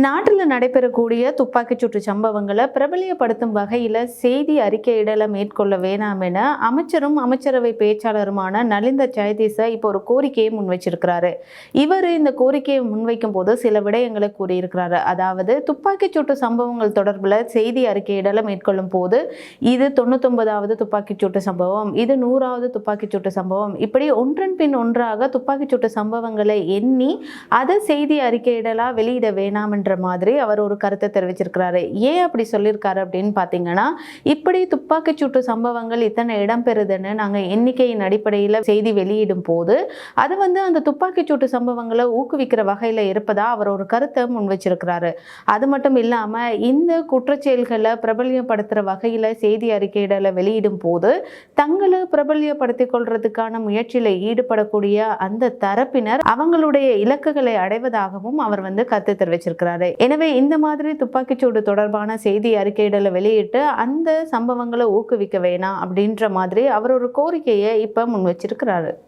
நாட்டில் நடைபெறக்கூடிய துப்பாக்கிச் சூட்டு சம்பவங்களை பிரபலியப்படுத்தும் வகையில் செய்தி அறிக்கையிடலை மேற்கொள்ள வேணாம் என அமைச்சரும் அமைச்சரவை பேச்சாளருமான நலிந்த ஜெயதீச இப்போ ஒரு கோரிக்கையை முன்வைச்சிருக்கிறாரு. இவர் இந்த கோரிக்கையை முன்வைக்கும் போது சில விடயங்களை கூறியிருக்கிறாரு. அதாவது துப்பாக்கிச் சூட்டு சம்பவங்கள் தொடர்பில் செய்தி அறிக்கையிடலை மேற்கொள்ளும் போது இது தொண்ணூத்தொன்பதாவது துப்பாக்கிச் சூட்டு சம்பவம் இது நூறாவது துப்பாக்கிச்சூட்டு சம்பவம் இப்படி ஒன்றன் பின் ஒன்றாக துப்பாக்கிச்சூட்டு சம்பவங்களை எண்ணி அதை செய்தி அறிக்கையிடலாக வெளியிட வேணாம் என்ற மாதிரி அவர் ஒரு கருத்தை தெரிவிச்சிருக்கிறாரு. ஏன் அப்படி சொல்லியிருக்காரு அப்படின்னு பார்த்தீங்கன்னா இப்படி துப்பாக்கிச் சூட்டு சம்பவங்கள் இத்தனை இடம்பெறுதுன்னு நாங்கள் எண்ணிக்கையின் அடிப்படையில் செய்தி வெளியிடும் போது அது வந்து அந்த துப்பாக்கிச் சூட்டு சம்பவங்களை ஊக்குவிக்கிற வகையில் இருப்பதா அவர் ஒரு கருத்தை முன் வச்சிருக்கிறாரு. அது மட்டும் இல்லாமல் இந்த குற்றச்செயல்களை பிரபல்யப்படுத்துகிற வகையில் செய்தி அறிக்கையிடலை வெளியிடும் போது தங்களை பிரபல்யப்படுத்திக் கொள்றதுக்கான முயற்சியில் ஈடுபடக்கூடிய அந்த தரப்பினர் அவங்களுடைய இலக்குகளை அடைவதாகவும் அவர் வந்து கருத்து தெரிவிச்சிருக்கிறார். எனவே இந்த மாதிரி துப்பாக்கிச்சூடு தொடர்பான செய்தி அறிக்கையிடலை வெளியிட்டு அந்த சம்பவங்களை ஊக்குவிக்க வேணாம் அப்படின்ற மாதிரி அவர் ஒரு கோரிக்கையை இப்போ முன் வச்சிருக்கிறாரு